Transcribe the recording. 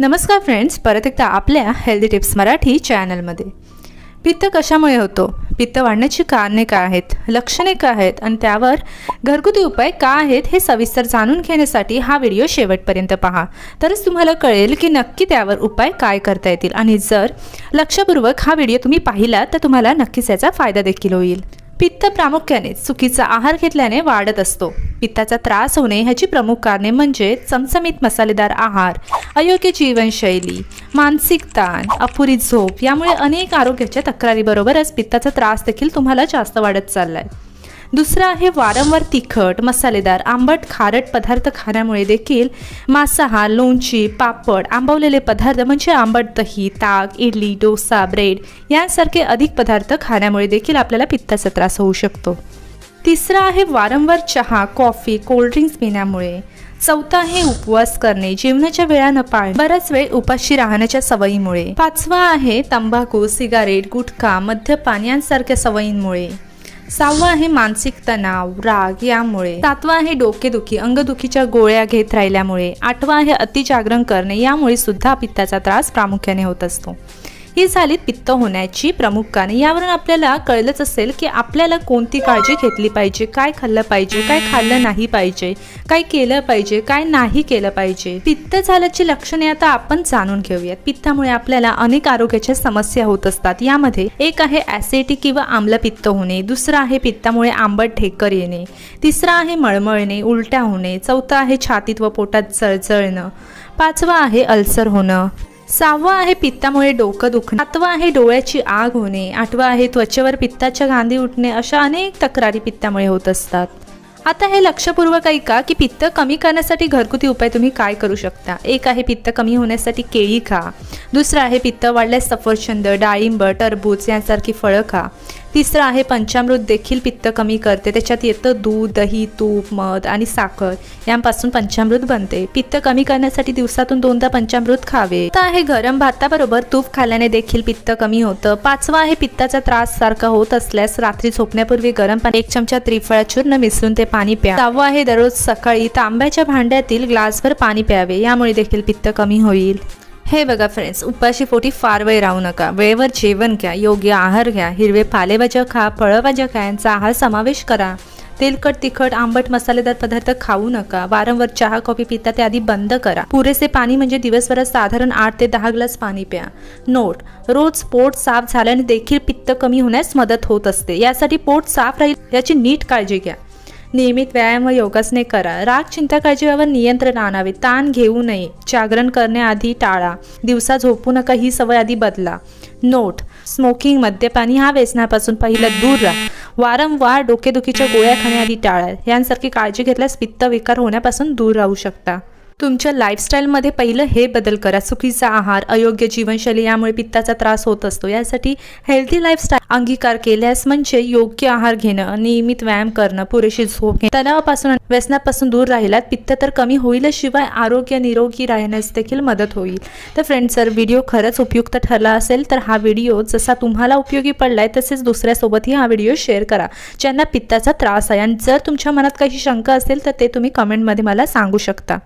नमस्कार फ्रेंड्स परत एकदा आपल्या हेल्दी टिप्स मराठी चॅनलमध्ये. पित्त कशामुळे होतो? पित्त वाढण्याची कारणे काय आहेत? लक्षणे काय आहेत? आणि त्यावर घरगुती उपाय काय आहेत? हे सविस्तर जाणून घेण्यासाठी हा व्हिडिओ शेवटपर्यंत पहा. तरच तुम्हाला कळेल की नक्की त्यावर उपाय काय करता येतील. आणि जर लक्षपूर्वक हा व्हिडिओ तुम्ही पाहिला तर तुम्हाला नक्कीच याचा फायदा देखील होईल. पित्त प्रामुख्याने चुकीचा आहार घेतल्याने वाढत असतो. पित्ताचा त्रास होणे ह्याची प्रमुख कारणे म्हणजे चमचमीत मसालेदार आहार अयोग्य जीवनशैली मानसिक ताण अपुरी झोप यामुळे अनेक आरोग्याच्या तक्रारीबरोबरच पित्ताचा त्रास देखील तुम्हाला जास्त वाढत चाललाय. दुसरं आहे वारंवार तिखट मसालेदार आंबट खारट पदार्थ खाण्यामुळे देखील मांसाहार लोणची पापड आंबवलेले पदार्थ म्हणजे आंबट दही ताक इडली डोसा ब्रेड यांसारखे अधिक पदार्थ खाण्यामुळे देखील आपल्याला पित्ताचा त्रास होऊ शकतो. तिसरं आहे वारंवार चहा कॉफी कोल्ड्रिंक्स पिण्यामुळे. चौथा आहे उपवास करणे जेवणाच्या वेळा न पाळणे. बराच वेळ उपाशी राहण्याच्या सवयीमुळे. पाचवा आहे तंबाखू सिगारेट गुटखा मद्यपान यांसारख्या सवयींमुळे. सहावा आहे मानसिक तणाव राग यामुळे. सातवा आहे डोकेदुखी अंगदुखीच्या गोळ्या घेत राहिल्यामुळे. आठवा आहे अतिजागरण करणे यामुळे सुद्धा पित्ताचा त्रास प्रामुख्याने होत असतो. ही झाली पित्त होण्याची प्रमुख कारणे. यावरून आपल्याला कळलंच असेल की आपल्याला कोणती काळजी घेतली पाहिजे काय खाल्लं पाहिजे काय खाल्लं नाही पाहिजे काय केलं पाहिजे काय नाही केलं पाहिजे. पित्त झाल्याची लक्षणे आता आपण जाणून घेऊयात. पित्तामुळे आपल्याला अनेक आरोग्याच्या समस्या होत असतात. यामध्ये एक आहे ऍसिडिटी किंवा आम्लपित्त होणे दुसरं आहे पित्तामुळे आंबट ठेकर येणे तिसरं आहे मळमळणे उलट्या होणे चौथं आहे छातीत व पोटात जळजळणं पाचवा आहे अल्सर होणं. सहावा आहे पित्तामुळे डोकं दुखणे सातवं आहे डोळ्याची आग होणे आठवा आहे त्वचेवर पित्ताच्या गांधी उठणे अशा अनेक तक्रारी पित्तामुळे होत असतात. आता हे लक्षपूर्वक ऐका की पित्त कमी करण्यासाठी घरगुती उपाय तुम्ही काय करू शकता? एक आहे पित्त कमी होण्यासाठी केळी खा. दुसरं आहे पित्त वाढल्यास सफरचंद डाळिंब टरबूज यांसारखी फळं खा. तिसरं आहे पंचामृत देखील पित्त कमी करते. त्याच्यात येतं दूध दही तूप मध आणि साखर. यांपासून पंचामृत बनते. पित्त कमी करण्यासाठी दिवसातून दोनदा पंचामृत खावे. तर आहे गरम भाताबरोबर तूप खाल्ल्याने देखील पित्त कमी होतं. पाचवा आहे पित्ताचा त्रास सारखा होत असल्यास रात्री झोपण्यापूर्वी गरम पाणी एक चमचा त्रिफळा चूर्ण मिसळून ते पाणी प्या. सहावं आहे दररोज सकाळी तांब्याच्या भांड्यातील ग्लासभर पाणी प्यावे. यामुळे देखील पित्त कमी होईल. हे बघा फ्रेंड्स उपाशी पोटी फार वेळ राहू नका. वेळेवर जेवण घ्या योग्य आहार घ्या हिरवे पालेभाज्या खा फळभाज्या खा यांचा आहार समावेश करा. तेलकट तिखट आंबट मसालेदार पदार्थ खाऊ नका. वारंवार चहा कॉफी पिता ते आधी बंद करा. पुरेसे पाणी म्हणजे दिवसभरात साधारण आठ ते दहा ग्लास पाणी प्या. नोट रोज पोट साफ झाल्याने देखील पित्त कमी होण्यास मदत होत असते. यासाठी पोट साफ राहील याची नीट काळजी घ्या. नियमित व्यायाम व योगासने करा. राग चिंता काळजीवर नियंत्रण आणावे. ताण घेऊ नये. जागरण करण्याआधी टाळा. दिवसा झोपू नका ही सवय आधी बदला. नोट. स्मोकिंग मद्यपानी हा व्यसनापासून पहिलं दूर राहा. वारंवार डोकेदुखीच्या गोळ्या खाण्याआधी टाळा. यांसारखी काळजी घेतल्यास पित्त विकार होण्यापासून दूर राहू शकता. तुमच्या लाईफस्टाईलमध्ये पहिलं हे बदल करा. चुकीचा आहार अयोग्य जीवनशैली यामुळे पित्ताचा त्रास होत असतो. यासाठी हेल्दी लाईफस्टाईल अंगीकार केल्यास म्हणजे योग्य आहार घेणं नियमित व्यायाम करणं पुरेशी झोप घेणं. तणावापासून व्यसनापासून दूर राहिलात पित्त तर कमी होईलच शिवाय आरोग्य निरोगी राहण्यास देखील मदत होईल. तर फ्रेंड्स जर व्हिडिओ खरंच उपयुक्त ठरला असेल तर हा व्हिडिओ जसा तुम्हाला उपयोगी पडलाय तसेच दुसऱ्यासोबतही हा व्हिडिओ शेअर करा. ज्यांना पित्ताचा त्रास आहे आणि जर तुमच्या मनात काही शंका असेल तर ते तुम्ही कमेंटमध्ये मला सांगू शकता.